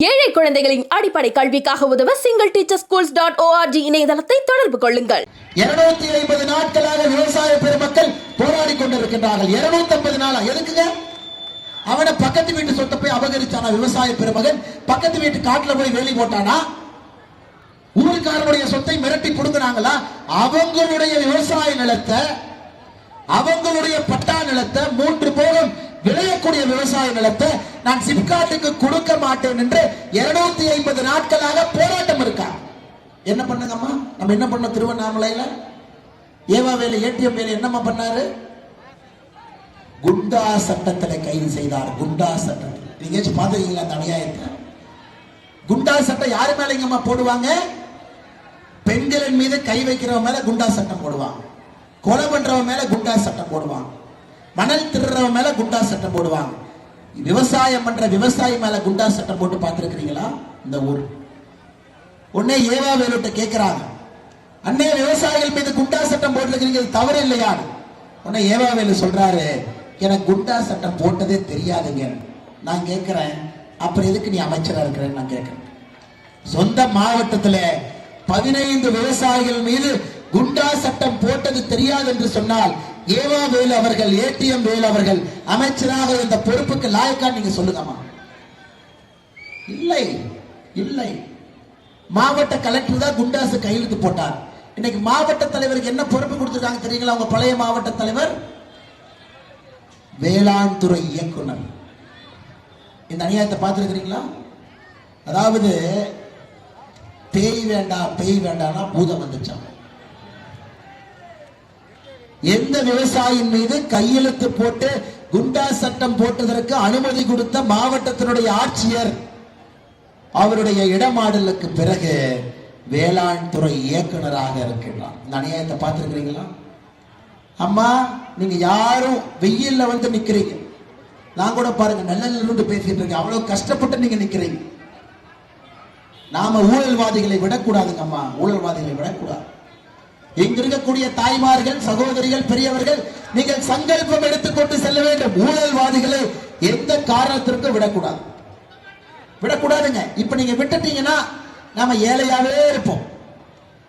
ஏழை குழந்தைகளின் அடிப்படை கல்விக்காக உதவ single teacher schools dot ORG இணையதளத்தை தொடர்பு கொள்ளுங்கள். இருநூத்தி ஐம்பது நாட்களாக விவசாய பெருமக்கள் போராடி கொண்டிருக்கின்றார்கள். இருநூத்தி ஐம்பது நாளா? எதுக்குங்க? அவன பக்கத்து வீட்டு சொத்தை போய் அபகரிச்சானா விவசாய பெருமகன்? பக்கத்து வீட்டு காட்டுல போய் வேலி போட்டானா? ஊருக்காரனுடைய சொத்தை மிரட்டி கொடுக்குறாங்களா அவங்களுடைய விவசாய நிலத்தை அவங்களுடைய பட்டா நிலத்தை மூன்று போகம் விளையக்கூடிய விவசாய நிலத்தை நான் சிப்காட்டுக்கு கொடுக்க மாட்டேன் என்று இருநூத்தி ஐம்பது நாட்களாக போராட்டம் இருக்கா? என்ன பண்ணுங்கம்மா? நம்ம என்ன பண்ணோம்? திருவண்ணாமலையில? ஏவா வேலை ஏடிஎம் வேலை என்னம்மா பண்ணாரு? குண்டா சட்டத்தில் கைது செய்தார். குண்டா சட்டம். நீங்க பாத்துருக்கீங்களா அந்த அநியாயத்தை? குண்டா சட்டம் யாரு மேலங்கம்மா போடுவாங்க? பெண்களின் மீது கை வைக்கிறவன் மேல குண்டா சட்டம் போடுவாங்க. கொலை பண்றவன் மேல குண்டா சட்டம் போடுவாங்க. மணல் திருறவன் மேல குண்டா சட்டம் போடுவாங்க. விவசாயம் பண்ற விவசாயி மேல குண்டா சட்டம் போட்டு பார்த்திருக்கிறீங்களா? இந்த ஊர். உடனே ஏவா வேலுட்ட கேட்கிறாங்க அண்ணே விவசாயிகள் மீது குண்டா சட்டம் போட்டிருக்கிறீங்க தவறு இல்லையா? உடனே ஏவா வேலு சொல்றாரு எனக்கு குண்டா சட்டம் போட்டதே தெரியாதுங்க. நான் கேட்கிறேன் அப்புறம் எதுக்கு நீ அமைச்சரா இருக்கிறேன்னு நான் கேட்கிறேன் சொந்த மாவட்டத்தில் பதினைந்து விவசாயிகள் மீது குண்டா சட்டம் போட்டது தெரியாது என்று சொன்னால் ஏவா வேலு அவர்கள் ஏடிஎம் வேலு அவர்கள் அமைச்சராக இந்த பொறுப்புக்கு லாயக்கா நீங்க சொல்லுங்கம்மா. இல்லை இல்லை. மாவட்ட கலெக்டர் தான் குண்டாசு கையெழுத்து போட்டார். இன்னைக்கு மாவட்ட தலைவருக்கு என்ன பொறுப்பு கொடுத்துருக்காங்க தெரியுங்களா? அவங்க பழைய மாவட்ட தலைவர்? வேளாண் துறை இயக்குனர். இந்த அநியாயத்தை பார்த்துருக்கிறீங்களா? அதாவது பேய் வேண்டாம் பேய் வேண்டாம்னா பூதம் வந்துச்சான் எந்த விவசாயியின் மீது கையெழுத்து போட்டு குண்டா சட்டம் போட்டதற்கு அனுமதி கொடுத்த மாவட்டத்தினுடைய ஆட்சியர் அவருடைய இடமாடலுக்கு பிறகு வேளாண் துறை இயக்குனராக இருக்கின்றார். இந்த அநியாயத்தை பார்த்திருக்கிறீங்களா? அம்மா நீங்க யாரும் வெயில்ல வந்து நிக்கிறீங்க. நான் கூட பாருங்க நல்ல இருந்து பேசிட்டு இருக்கேன். அவ்வளவு கஷ்டப்பட்டு நீங்க நிக்கிறீங்க. நாம ஊழல்வாதிகளை விடக்கூடாதுங்க அம்மா ஊழல்வாதிகளை விடக்கூடாது. இங்கிருக்கக்கூடிய தாய்மார்கள் சகோதரிகள் பெரியவர்கள் நீங்கள் சங்கல்பம் எடுத்துக்கொண்டு செல்ல வேண்டும். ஊழல்வாதிகளை எந்த காரணத்திற்கும் விடக்கூடாது. விடக்கூடாதுங்க. இப்ப நீங்க விட்டுட்டீங்கன்னா நாம ஏழையாவே இருப்போம்.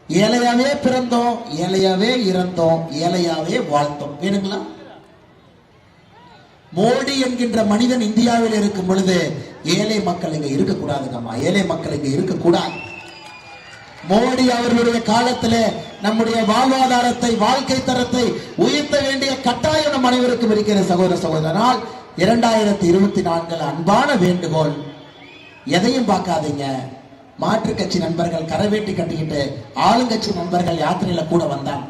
ஏழையாவே பிறந்தோம் ஏழையாவே இறந்தோம் ஏழையாவே வாழ்ந்தோம். வேணுங்களா? மோடி என்கின்ற மனிதன் இந்தியாவில் இருக்கும் பொழுது ஏழை மக்கள் இங்க இருக்கக்கூடாதுங்கம்மா. ஏழை மக்கள் இங்க இருக்கக்கூடாது. மோடி அவர்களுடைய காலத்துல நம்முடைய வாழ்வாதாரத்தை வாழ்க்கை தரத்தை உயர்த்த வேண்டிய கட்டாயம் நம் அனைவருக்கும் இருக்கிற சகோதர சகோதரனால் இரண்டாயிரத்தி இருபத்தி நான்கில் அன்பான வேண்டுகோள். எதையும் பார்க்காதீங்க. மாற்று கட்சி நண்பர்கள் கரவேட்டி கட்டிக்கிட்டு ஆளுங்கட்சி நண்பர்கள் யாத்திரையில கூட வந்தாங்க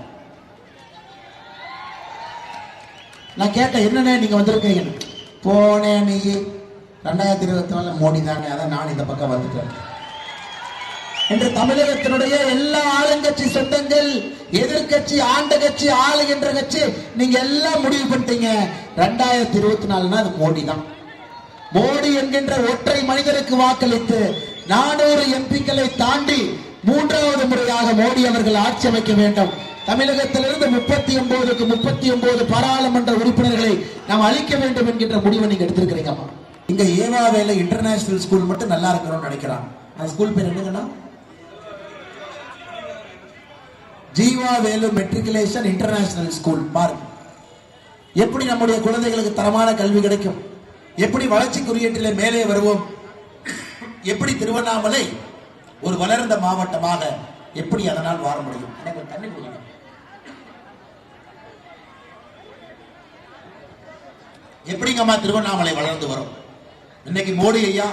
நான் கேட்டேன் என்னண்ணே நீங்க வந்திருக்கீங்க போனேன் நீ ரெண்டாயிரத்தி இருபத்தி நாலுல மோடி தானே அதான் நான் இந்த பக்கம் வந்துட்டேன். இன்று தமிழகத்தினுடைய எல்லா ஆளுங்கட்சி சொந்தங்கள் எதிர்கட்சி ஆண்ட கட்சி ஆளுகின்ற கட்சி நீங்க எல்லாம் முடிவு பண்ணிட்டீங்க. ரெண்டாயிரத்தி இருபத்தி நாலுனா அது மோடி தான். மோடி என்கின்ற ஒற்றை மனிதருக்கு வாக்களித்து நானூறு எம்பிக்களை தாண்டி மூன்றாவது முறையாக மோடி அவர்கள் ஆட்சி அமைக்க வேண்டும். தமிழகத்திலிருந்து முப்பத்தி ஒன்பதுக்கு முப்பத்தி ஒன்பது பாராளுமன்ற உறுப்பினர்களை நாம் அளிக்க வேண்டும் என்கின்ற முடிவை நீங்க எடுத்திருக்கிறீங்கம்மா. இங்க ஏவாவேல இன்டர்நேஷனல் ஸ்கூல் மட்டும் நல்லா இருக்கணும்னு நினைக்கிறான் அந்த ஸ்கூல் பேர் என்னங்கன்னா Jeeva Velu matriculation international school பாருங்க எப்படி நம்முடைய குழந்தைகளுக்கு தரமான கல்வி கிடைக்கும்? எப்படி வளர்ச்சி குறியீட்டிலே மேலே வருவோம்? எப்படி திருவண்ணாமலை ஒரு வளர்ந்த மாவட்டமாக எப்படி அதனால் வாழ முடியும்? எனக்கு தண்ணி கொடுங்க. எப்படிங்கம்மா திருவண்ணாமலை வளர்ந்து வரும்? இன்னைக்கு மோடி ஐயா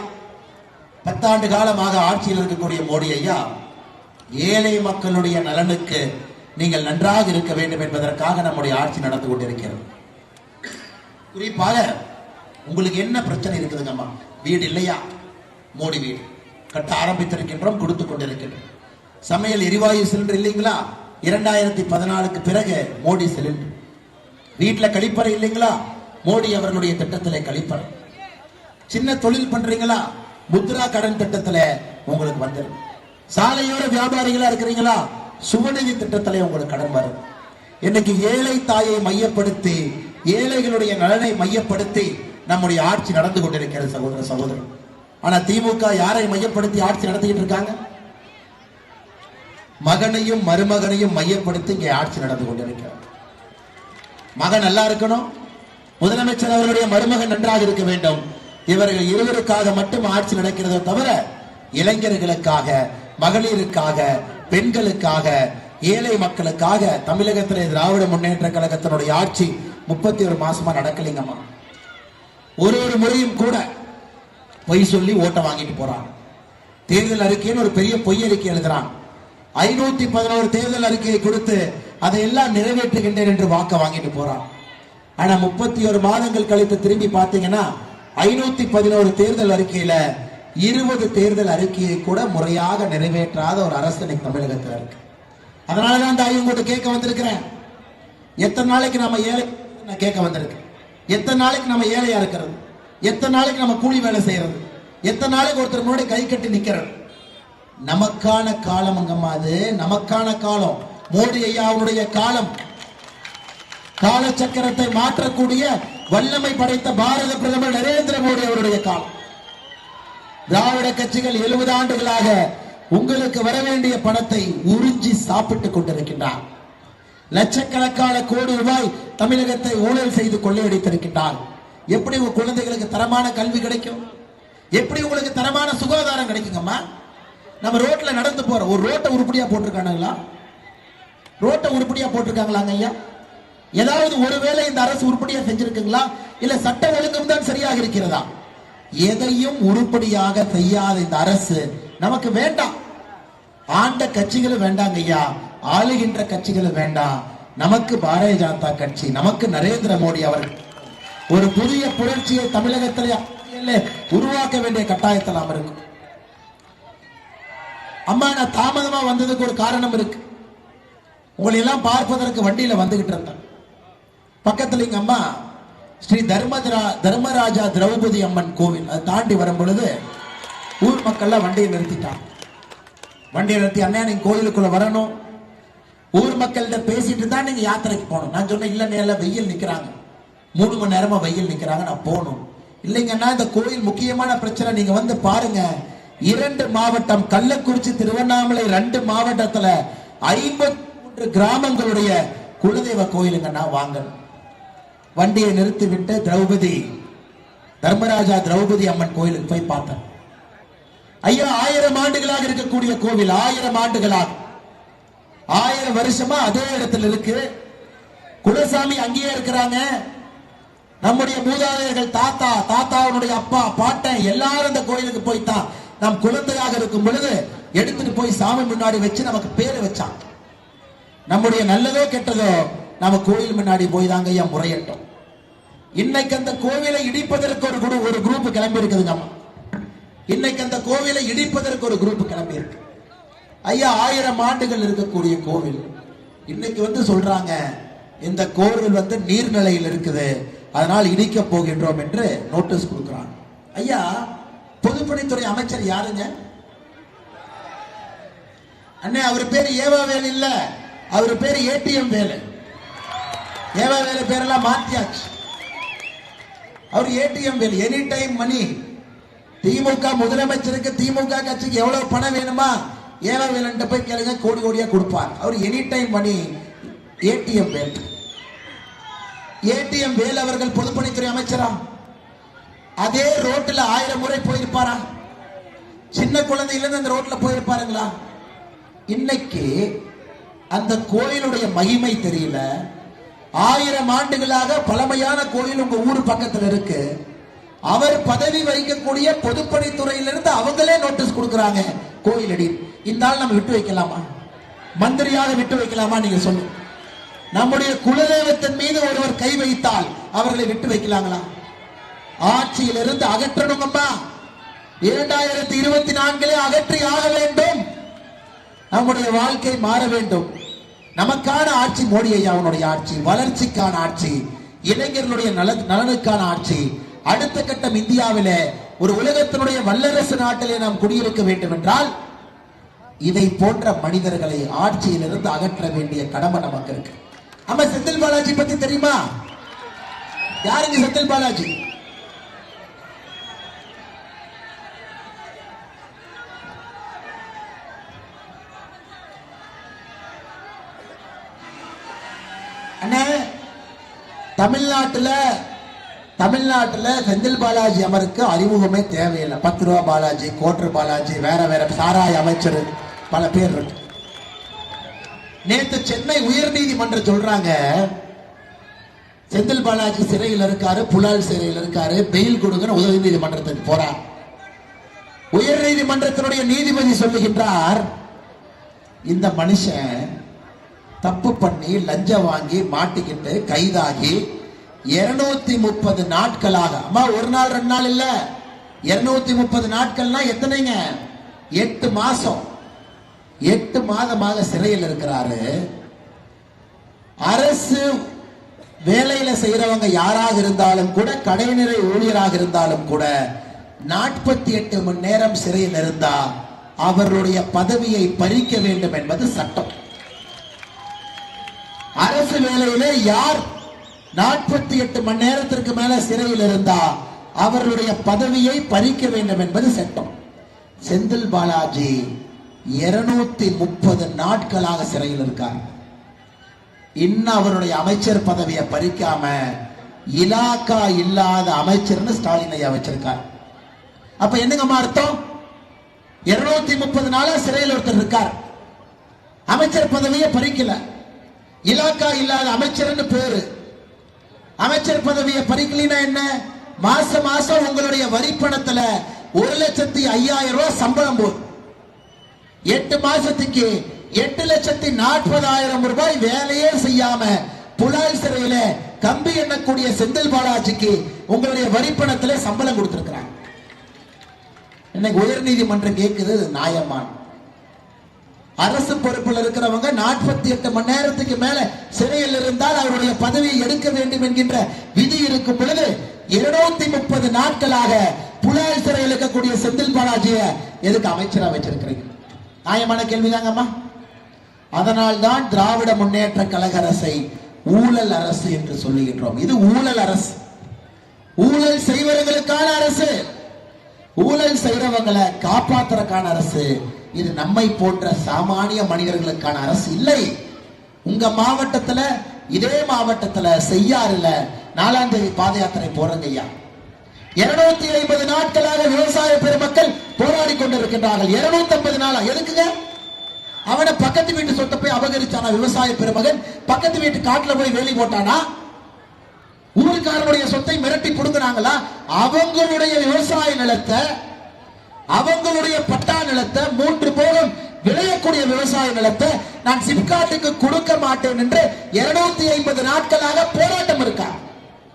பத்தாண்டு காலமாக ஆட்சியில் இருக்கக்கூடிய மோடி ஐயா ஏழை மக்களுடைய நலனுக்கு நீங்கள் நன்றாக இருக்க வேண்டும் என்பதற்காக நம்முடைய ஆட்சி நடந்து கொண்டிருக்கிறது. குறிப்பாக உங்களுக்கு என்ன பிரச்சனை இருக்குதுங்கம்மா வீடு இல்லையா? மோடி வீடு. கட்ட ஆரம்பித்திருக்கின்றோம் கொடுத்து கொண்டிருக்கின்றோம். சமையல் எரிவாயு சிலிண்டர் இல்லைங்களா? இரண்டாயிரத்தி பதினாலுக்கு பிறகு மோடி சிலிண்டர். வீட்டுல கழிப்பறை இல்லைங்களா? மோடி அவர்களுடைய திட்டத்திலே கழிப்பறை. சின்ன தொழில் பண்றீங்களா? முத்ரா கடன் திட்டத்துல உங்களுக்கு வந்துடும் சாலையோர வியாபாரிகளா இருக்கிறீங்களா? சுவநிதி திட்டத்திலே உங்களுக்கு கடன் வரும். இன்னைக்கு ஏழை தாயை மையப்படுத்தி ஏழைகளுடைய நலனை மையப்படுத்தி நம்முடைய ஆட்சி நடந்து கொண்டிருக்கிறது சகோதர சகோதரன் ஆனா திமுக யாரை மையப்படுத்தி ஆட்சி நடத்திக்கிட்டு இருக்காங்க? மகனையும் மருமகனையும் மையப்படுத்தி இங்கே ஆட்சி நடந்து கொண்டிருக்கிறார் மகன் நல்லா இருக்கணும். முதலமைச்சர் அவர்களுடைய மருமகன் நன்றாக இருக்க வேண்டும். இவர்கள் இருவருக்காக மட்டும் ஆட்சி நடக்கிறதோ தவிர இளைஞர்களுக்காக மகளிருக்காக பெண்களுக்காக ஏழை மக்களுக்காக தமிழகத்தில் திராவிட முன்னேற்ற கழகத்தினுடைய ஆட்சி முப்பத்தி ஒரு மாசமா நடக்கலைங்கம்மா. ஒரு ஒரு முறையும் கூட பொய் சொல்லி ஓட்டை வாங்கிட்டு போறான் தேர்தல் அறிக்கைன்னு ஒரு பெரிய பொய் அறிக்கை எழுதுறான் ஐநூத்தி பதினோரு தேர்தல் அறிக்கையை கொடுத்து அதையெல்லாம் நிறைவேற்றுகின்றேன் என்று வாக்க வாங்கிட்டு போறான் ஆனா முப்பத்தி ஒரு மாதங்கள் கழித்து திரும்பி பார்த்தீங்கன்னா ஐநூத்தி பதினோரு தேர்தல் அறிக்கையில இருபது தேர்தல் அறிக்கையை கூட முறையாக நிறைவேற்றாத ஒரு அரசு இன்னைக்கு தமிழகத்தில் இருக்கு. அதனாலதான் அந்த ஆய்வு உங்கள்கிட்ட கேட்க வந்திருக்கிறேன். எத்தனை நாளைக்கு நம்ம ஏழை நான் கேட்க வந்திருக்கேன். எத்தனை நாளைக்கு நம்ம ஏழையா இருக்கிறது? எத்தனை நாளைக்கு நம்ம கூலி வேலை செய்யறது? எத்தனை நாளைக்கு ஒருத்தர் முன்னாடி கை கட்டி நிக்கிறது? நமக்கான காலம் அங்கம்மா அது. நமக்கான காலம். மோடி ஐயாவுடைய காலம். காலச்சக்கரத்தை மாற்றக்கூடிய வல்லமை படைத்த பாரத பிரதமர் நரேந்திர மோடி அவருடைய காலம். திராவிட கட்சிகள் எழுபது ஆண்டுகளாக உங்களுக்கு வர வேண்டிய பணத்தை உறிஞ்சி சாப்பிட்டுக் கொண்டிருக்கின்றார். லட்சக்கணக்கான கோடி ரூபாய் தமிழகத்தை ஊழல் செய்து கொள்ளையடித்திருக்கின்றார். எப்படி உங்க குழந்தைகளுக்கு தரமான கல்வி கிடைக்கும்? எப்படி உங்களுக்கு தரமான சுகாதாரம் கிடைக்குங்கம்மா? நம்ம ரோட்ல நடந்து போறோம் ஒரு ரோட்டை உருப்படியா போட்டிருக்கானுங்களா? ரோட்டை உருப்படியா போட்டிருக்காங்களாங்க ஐயா? ஏதாவது ஒருவேளை இந்த அரசு உருப்படியா செஞ்சிருக்குங்களா? இல்ல சட்ட ஒழுங்கம் தான் சரியாக இருக்கிறதா? எதையும் உருப்படியாக செய்யாத இந்த அரசு நமக்கு வேண்டாம். ஆண்ட கட்சிகளும் வேண்டாங்க ஐயா. ஆளுகின்ற கட்சிகளும் வேண்டாம். நமக்கு பாரதிய ஜனதா கட்சி நமக்கு நரேந்திர மோடி அவர்கள் ஒரு புதிய புரட்சியை தமிழகத்திலே உருவாக்க வேண்டிய கட்டாயத்தில் நாம் இருக்கும் அம்மா நான் தாமதமா வந்ததுக்கு ஒரு காரணம் இருக்கு. உங்களை எல்லாம் பார்ப்பதற்கு வண்டியில வந்துகிட்டு இருந்தேன். பக்கத்துல எங்க அம்மா ஸ்ரீ தர்மதரா தர்மராஜா திரௌபதி அம்மன் கோவில். அதை தாண்டி வரும் பொழுது ஊர் மக்கள்லாம் வண்டியை நிறுத்திட்டாங்க. வண்டியை நிறுத்தி அண்ணா நீங்க கோயிலுக்குள்ள வரணும். ஊர் மக்கள்கிட்ட பேசிட்டு தான் நீங்க யாத்திரைக்கு போகணும். நான் சொன்னேன் இல்ல நேரில் வெயில் நிக்கிறாங்க. மூணு மணி நேரமா வெயில் நிக்கிறாங்க நான் போகணும். இல்லைங்கன்னா இந்த கோயில் முக்கியமான பிரச்சனை நீங்க வந்து பாருங்க. இரண்டு மாவட்டம் கள்ளக்குறிச்சி திருவண்ணாமலை ரெண்டு மாவட்டத்துல ஐம்பத்தி மூன்று கிராமங்களுடைய குலதெய்வ கோயிலுங்கன்னா வாங்கணும். வண்டியை நிறுத்திவிட்டு திரௌபதி தர்மராஜா திரௌபதி அம்மன் கோயிலுக்கு போய் பார்த்தேன். ஐயா ஆயிரம் ஆண்டுகளாக இருக்கக்கூடிய கோவில் ஆயிரம் ஆண்டுகளாக. ஆயிரம் வருஷமா அதே இடத்துல இருக்கு. குலசாமி அங்கேயே இருக்கிறாங்க. நம்முடைய மூதாதையர்கள் தாத்தா தாத்தாவுடைய அப்பா பாட்டன் எல்லாரும் இந்த கோயிலுக்கு போய்த்தான். நாம் குழந்தையாக இருக்கும் பொழுது எடுத்துட்டு போய் சாமி முன்னாடி வச்சு நமக்கு பேரு வச்சான் நம்முடைய நல்லதோ கெட்டதோ நம்ம கோயில் முன்னாடி போய் தாங்க ஐயா முறையிட்டோம். இன்னைக்கு அந்த கோவிலை இடிப்பதற்கு ஒரு குரு ஒரு குரூப் கிளம்பி இருக்குதுங்க அம்மா இன்னைக்கு அந்த கோவிலை இடிப்பதற்கு ஒரு குரூப் கிளம்பி இருக்கு ஐயா ஆயிரம் ஆண்டுகள் இருக்கக்கூடிய கோவில். இன்னைக்கு வந்து சொல்றாங்க இந்த கோவில் வந்து நீர்நிலையில் இருக்குது அதனால் இடிக்க போகின்றோம் என்று நோட்டீஸ் கொடுக்கிறாங்க. ஐயா பொதுப்பணித்துறை அமைச்சர் யாருங்க? அண்ணே அவர் பேர் ஏவா வேலு இல்ல. அவர் பேர் ஏடிஎம் வேலு. ஏவா வேலை பேரெல்லாம் மாத்தியாச்சு. அவர் ATM Velu any time money DMK முதலமைச்சருக்கு திமுக கட்சிக்கு எவ்வளவு பணம் வேணுமா? ஏவா வேலன்ட்ட போய் கேளுங்க கோடி கோடியா கொடுப்பார். அவர் any time money ATM Vel. ATM Vel அவர்கள் பொதுப்பணித்துறை அமைச்சரா அதே ரோட்டில் ஆயிரம் முறை போயிருப்பாரா சின்ன குழந்தையிலிருந்து அந்த ரோட்டில் போயிருப்பாருங்களா? இன்னைக்கு அந்த கோயிலுடைய மகிமை தெரியல. ஆயிரம் ஆண்டுகளாக பழமையான கோயில் உங்க ஊர் பக்கத்தில் இருக்கு. அவர் பதவி வகிக்கக்கூடிய பொதுப்பணித்துறையிலிருந்து அவங்களே நோட்டீஸ் கொடுக்கறாங்க கோயில் அடி இந்த ஆள் நம்ம விட்டு வைக்கலாமா? மந்திரியாக விட்டு வைக்கலாமா? நீங்க சொல்லுங்க நம்முடைய குலதெய்வத்தின் மீது ஒருவர் கை வைத்தால் அவர்களை விட்டு வைக்கலாங்களா? ஆட்சியிலிருந்து அகற்றணுங்கம்மா இரண்டாயிரத்தி இருபத்தி நான்கிலே அகற்றி ஆக வேண்டும். நம்முடைய வாழ்க்கை மாற வேண்டும். நமக்கான ஆட்சி மோடி ஐயாவுடைய ஆட்சி வளர்ச்சிக்கான ஆட்சி இளைஞர்களுடைய நல நலனுக்கான ஆட்சி அடுத்த கட்டம் இந்தியாவில ஒரு உலகத்தினுடைய வல்லரசு நாட்டிலே நாம் குடியிருக்க வேண்டும் என்றால் இதை போன்ற மனிதர்களை ஆட்சியிலிருந்து அகற்ற வேண்டிய கடமை நமக்கு இருக்கு. ஆமா செந்தில் பாலாஜி பத்தி தெரியுமா? யாருங்க செந்தில் பாலாஜி? அண்ணே தமிழ்நாட்டுல தமிழ்நாட்டுல செந்தில் பாலாஜி அமருக்கு அறிமுகமே தேவையில்லை. பத்து ரூபா பாலாஜி கோட்ரு பாலாஜி வேற வேற சாராய அமைச்சர் பல பேர் இருக்கு. நேத்து சென்னை உயர்நீதிமன்றம் சொல்றாங்க செந்தில் பாலாஜி சிறையில் இருக்காரு புலால் சிறையில் இருக்காரு பெயில் கொடுங்கன்னு உதவி நீதிமன்றத்துக்கு போறார். உயர் நீதிமன்றத்தினுடைய நீதிபதி சொல்லுகின்றார் இந்த மனுஷன் தப்பு பண்ணி லஞ்சம் வாங்கி மாட்டிக்கிட்டு கைதாகி இருநூத்தி முப்பது நாட்களாக. அம்மா ஒரு நாள் ரெண்டு நாள் இல்ல. இருநூத்தி முப்பது நாட்கள்னா எத்தனைங்க? எட்டு மாசம். எட்டு மாதமாக சிறையில் இருக்கிறாரு. அரசு வேலையில செய்யறவங்க யாராக இருந்தாலும் கூட கடைநிலை ஊழியராக இருந்தாலும் கூட நாற்பத்தி எட்டு மணி நேரம் சிறையில் இருந்தா அவர்களுடைய பதவியை பறிக்க வேண்டும் என்பது சட்டம். அரசு வேலையிலே யார் நாற்பத்தி எட்டு மணி நேரத்திற்கு மேல சிறையில் இருந்தா அவர்களுடைய பதவியை பறிக்க வேண்டும் என்பது சட்டம். செந்தில் பாலாஜி இருநூத்தி முப்பது நாட்களாக சிறையில் இருக்கார். இன்னும் அவருடைய அமைச்சர் பதவியை பறிக்காம இலாக்கா இல்லாத அமைச்சர்னு ஸ்டாலின் ஐயா வச்சிருக்கார். அப்ப என்னங்கம்மா அர்த்தம்? இருநூத்தி முப்பது நாளா சிறையில் ஒருத்தர் இருக்கார். அமைச்சர் பதவியை பறிக்கல. இலாக்கா இல்லாத அமைச்சர்னு பேரு. அமைச்சர் பதவியை பறிக்கலினா என்ன? மாச மாசம் உங்களுடைய வரி பணத்துல ஒரு லட்சத்தி ஐயாயிரம் ரூபாய் சம்பளம் போதும் எட்டு மாசத்துக்கு எட்டு லட்சத்தி நாற்பதாயிரம் ரூபாய் வேலையே செய்யாம புலால் சிறையில கம்பி எண்ணக்கூடிய செந்தில் பாலாஜிக்கு உங்களுடைய வரிப்பணத்துல சம்பளம் கொடுத்திருக்கிறாங்க. இன்னைக்கு உயர் நீதிமன்றம் கேட்குது நியாயமான அரசு பொறுப்பில் இருக்கிறவங்க நாற்பத்தி எட்டு மணி நேரத்துக்கு மேல சிறையில் இருந்தால் அவருடைய பதவியை எடுக்க வேண்டும் என்கின்ற விதி இருக்கும் பொழுது இருநூத்தி முப்பது நாட்களாக புலால் சிறையில் இருக்கக்கூடிய செந்தில் பாலாஜிய எதுக்கு அமைச்சரா வச்சிருக்கிறீங்க? நியாயமான கேள்விதாங்கம்மா. அதனால்தான் திராவிட முன்னேற்ற கழக அரசை ஊழல் அரசு என்று சொல்லுகின்றோம். இது ஊழல் அரசு. ஊழல் செய்வர்களுக்கான அரசு. ஊழல் செய்யறவங்களை காப்பாத்துறக்கான அரசு. இது நம்மை போன்ற சாமானிய மனிதர்களுக்கான அரசு இல்லை. உங்க மாவட்டத்துல இதே மாவட்டத்துல செய்யாறுல நாலாம் தேதி பாத யாத்திரை போறங்க ஐயா. இருநூத்தி ஐம்பது நாட்களாக விவசாய பெருமக்கள் போராடி கொண்டிருக்கின்றார்கள். இருநூத்தி ஐம்பது நாளா எதுக்குங்க? அவனை பக்கத்து வீட்டு சொத்தை போய் அபகரிச்சானா விவசாய பெருமகன்? பக்கத்து வீட்டு காட்டுல போய் வேலி போட்டானா? ஊருக்காரனுடைய சொத்தை மிரட்டி கொடுக்குறாங்களா அவங்களுடைய விவசாய நிலத்தை அவங்களுடைய பட்டா நிலத்தை மூன்று போகம் விளையக்கூடிய விவசாய நிலத்தை நான் சிப்காட்டுக்கு கொடுக்க மாட்டேன் என்று இருநூத்தி ஐம்பது நாட்களாக போராட்டம் இருக்கா?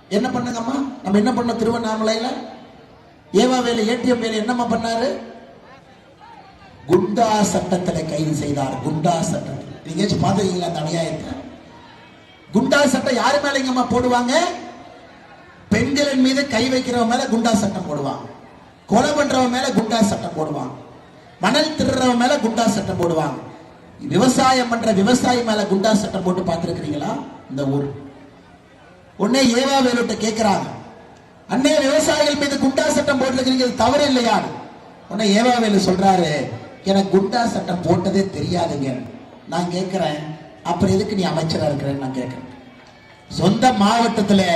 என்ன பண்ணுங்கம்மா? நம்ம என்ன பண்ண திருவண்ணாமலையில? ஏவா வேலை ஏடிஎம் வேலை என்னம்மா பண்ணாரு? குண்டா சட்டத்தில் கைது செய்தார். குண்டா சட்டம். நீங்க பாத்துக்கீங்களா அந்த அநியாயத்தை? குண்டா சட்டம் யாரு மேல இங்கம்மா போடுவாங்க? பெண்களின் மீது கை வைக்கிறவன் மேல குண்டா சட்டம் போடுவாங்க. கொலை பண்றவன் மேல குண்டா சட்டம் போடுவாங்க. மணல் திருறவன் மேல குண்டா சட்டம் போடுவாங்க. விவசாயம் பண்ற விவசாயி மேல குண்டா சட்டம் போட்டு பார்த்திருக்கிறீங்களா? இந்த ஊர். உடனே ஏவா வேலுட்ட கேட்கிறாங்க அண்ணே விவசாயிகள் மீது குண்டா சட்டம் போட்டிருக்கிறீங்க தவறு இல்லையா? உடனே ஏவா வேலு சொல்றாரு எனக்கு குண்டா சட்டம் போட்டதே தெரியாதுங்க. நான் கேட்கிறேன் அப்புறம் எதுக்கு நீ அமைச்சரா இருக்கிறேன்னு நான் கேட்கிறேன் சொந்த மாவட்டத்தில்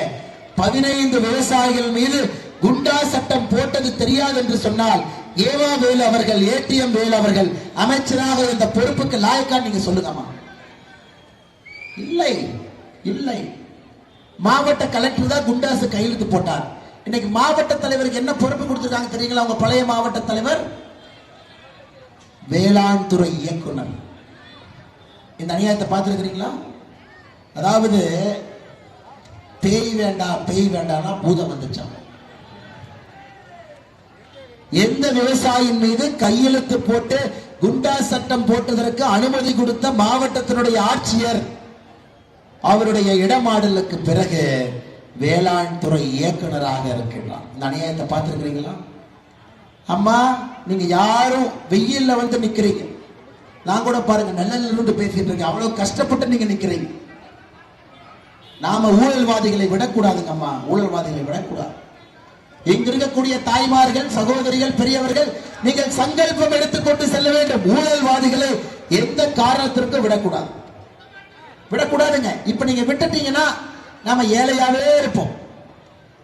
பதினைந்து விவசாயிகள் மீது குண்டா சட்டம் போட்டது தெரியாது என்று சொன்னால் ஏவா வேலு அவர்கள் ஏடிஎம் வேலு அவர்கள் அமைச்சராக இந்த பொறுப்புக்கு லாயக்கா நீங்க சொல்லுங்கம்மா. இல்லை இல்லை. மாவட்ட கலெக்டர் தான் குண்டாசு கையெழுத்து போட்டார். இன்னைக்கு மாவட்ட தலைவருக்கு என்ன பொறுப்பு கொடுத்துருக்காங்க தெரியுங்களா உங்க பழைய மாவட்ட தலைவர்? வேளாண் துறை இயக்குனர். இந்த அநியாயத்தை பார்த்துருக்கிறீங்களா? அதாவது பேய் வேண்டாம் பேய் வேண்டாம்னா பூதம் வந்துச்சான் எந்த விவசாயியின் மீது கையெழுத்து போட்டு குண்டா சட்டம் போட்டதற்கு அனுமதி கொடுத்த மாவட்டத்தினுடைய ஆட்சியர் அவருடைய இடமாடலுக்கு பிறகு வேளாண் துறை இயக்குனராக இருக்கின்றார். இந்த அநியாயத்தை பார்த்துருக்குறீங்களா? அம்மா நீங்க யாரும் வெயில்ல வந்து நிக்கிறீங்க. நான் கூட பாருங்க நல்ல இருந்து பேசிட்டு இருக்கேன். அவ்வளவு கஷ்டப்பட்டு நீங்க நிக்கிறீங்க. நாம ஊழல்வாதிகளை விடக்கூடாதுங்க அம்மா. ஊழல்வாதிகளை விடக்கூடாது. இங்கிருக்கக்கூடிய தாய்மார்கள் சகோதரிகள் பெரியவர்கள் நீங்கள் சங்கல்பம் எடுத்துக்கொண்டு செல்ல வேண்டும். ஊழல்வாதிகளை எந்த காரணத்திற்கும் விடக்கூடாது. விடக்கூடாதுங்க. இப்ப நீங்க விட்டுட்டீங்கன்னா நாம ஏழையாவே இருப்போம்.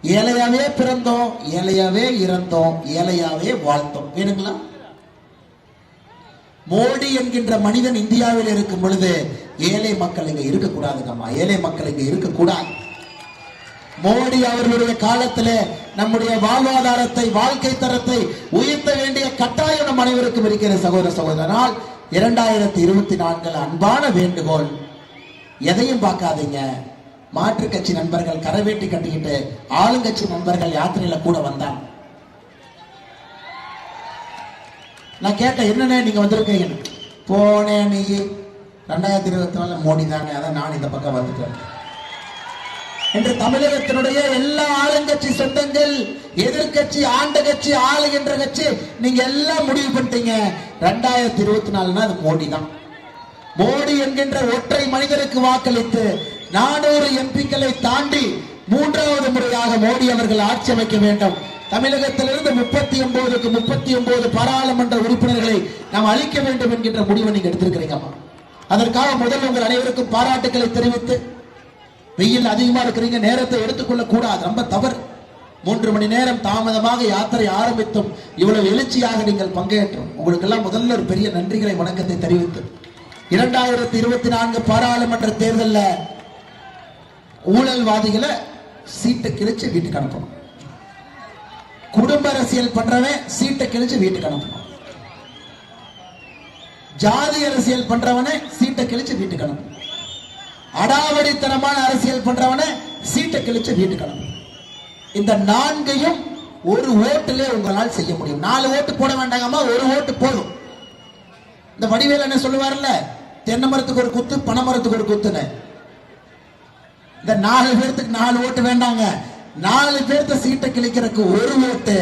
ஏழையாவே பிறந்தோம் ஏழையாவே இறந்தோம் ஏழையாவே வாழ்ந்தோம். வேணுங்களா? மோடி என்கின்ற மனிதன் இந்தியாவில் இருக்கும் பொழுது ஏழை மக்கள் இங்க இருக்கக்கூடாதுங்கம்மா. ஏழை மக்கள் இங்க இருக்கக்கூடாது. மோடி அவர்களுடைய காலத்திலே நம்முடைய வாழ்வாதாரத்தை வாழ்க்கை தரத்தை உயர்த்த வேண்டிய கட்டாயம் நம் அனைவருக்கும் இருக்கிற சகோதர சகோதரனால் இரண்டாயிரத்தி இருபத்தி நான்கில் அன்பான வேண்டுகோள். எதையும் பார்க்காதீங்க. மாற்று கட்சி நண்பர்கள் கரவேட்டி கட்டிக்கிட்டு ஆளுங்கட்சி நண்பர்கள் யாத்திரையில கூட வந்தாங்க நான் கேட்டேன் என்னண்ணே நீங்க வந்திருக்கீங்க? போனேன் நீ ரெண்டாயிரத்தி இருபத்தி நாலுல மோடி தானே அதான் நான் இந்த பக்கம் வந்துட்டேன். என்று தமிழகத்தினுடைய எல்லா ஆளுங்கட்சி சொந்தங்கள் எதிர்கட்சி ஆண்ட கட்சி ஆளுகின்ற கட்சி நீங்க எல்லாம் முடிவு பண்ணிட்டீங்க. ரெண்டாயிரத்தி இருபத்தி நாலுனா அது மோடி தான் மோடி என்கின்ற ஒற்றை மனிதருக்கு வாக்களித்து நானூறு எம்பிக்களை தாண்டி மூன்றாவது முறையாக மோடி அவர்கள் ஆட்சி அமைக்க வேண்டும். தமிழகத்திலிருந்து முப்பத்தி ஒன்பதுக்கு முப்பத்தி ஒன்பது பாராளுமன்ற உறுப்பினர்களை நாம் அளிக்க வேண்டும் என்கின்ற முடிவை நீங்க எடுத்திருக்கிறீங்கம்மா. அதற்காக முதல் உங்கள் அனைவருக்கும் பாராட்டுக்களை தெரிவித்து வெயில் அதிகமா இருக்கிறீங்க நேரத்தை எடுத்துக்கொள்ள கூடாது ரொம்ப தவறு. மூன்று மணி நேரம் தாமதமாக யாத்திரை ஆரம்பித்தும் இவ்வளவு எழுச்சியாக நீங்கள் பங்கேற்றும். உங்களுக்கு எல்லாம் முதல்ல ஒரு பெரிய நன்றிகளை வணக்கத்தை தெரிவித்து. இரண்டாயிரத்தி இருபத்தி நான்கு பாராளுமன்ற தேர்தலில் ஊழல்வாதிகளை சீட்டை கிழிச்சு வீட்டுக்கு அனுப்பணும். குடும்ப அரசியல் பண்றவன் சீட்டை கிழிச்சு வீட்டுக்கு அனுப்பணும். ஜாதி அரசியல் பண்றவனை சீட்டை கிழிச்சு வீட்டுக்கு அனுப்பணும். அடாவடித்தனமான அரசியல் பண்றவன சீட்டை கிழிச்சு வீட்டு கிளம்பு இந்த நான்கையும் ஒரு ஓட்டுல உங்களால் செய்ய முடியும். நாலு ஓட்டு போட வேண்டாங்கம்மா ஒரு ஓட்டு போதும். இந்த வடிவேல் என்ன சொல்லுவார்ல தென்னை மரத்துக்கு ஒரு குத்து பனை மரத்துக்கு ஒரு குத்துன்னு. இந்த நாலு பேர்த்துக்கு நாலு ஓட்டு வேண்டாங்க. நாலு பேர்த்த சீட்டை கிழிக்கிறதுக்கு ஒரு ஓட்டு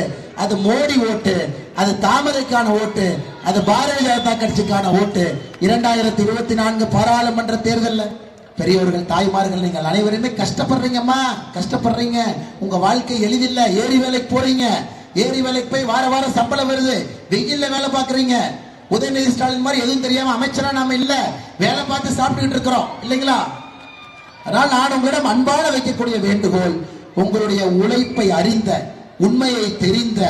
அது மோடி ஓட்டு அது தாமரைக்கான ஓட்டு அது பாரதிய ஜனதா கட்சிக்கான ஓட்டு. இரண்டாயிரத்தி இருபத்தி நான்கு பாராளுமன்ற தேர்தல்ல பெரியவர்கள் தாய்மார்கள் நீங்கள் அனைவருமே கஷ்டப்படுறீங்கம்மா கஷ்டப்படுறீங்க. உங்க வாழ்க்கை எளிதில்ல ஏரி வேலைக்கு போறீங்க. ஏரி வேலைக்கு போய் வார வாரம் சம்பளம் வருது வெயில்ல வேலை பார்க்கறீங்க. உதயநிதி ஸ்டாலின் மாதிரி எதுவும் தெரியாம அமைச்சரா நாம இல்ல வேலை பார்த்து சாப்பிட்டுக்கிட்டு இருக்கிறோம் இல்லைங்களா? அதனால் நான் உங்களிடம் அன்பான வைக்கக்கூடிய வேண்டுகோள் உங்களுடைய உழைப்பை அறிந்த உண்மையை தெரிந்த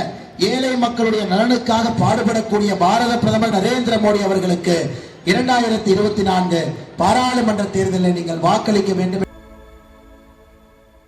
ஏழை மக்களுடைய நலனுக்காக பாடுபடக்கூடிய பாரத பிரதமர் நரேந்திர மோடி அவர்களுக்கு இரண்டாயிரத்தி இருபத்தி நான்கு பாராளுமன்ற தேர்தலில் நீங்கள் வாக்களிக்க வேண்டும்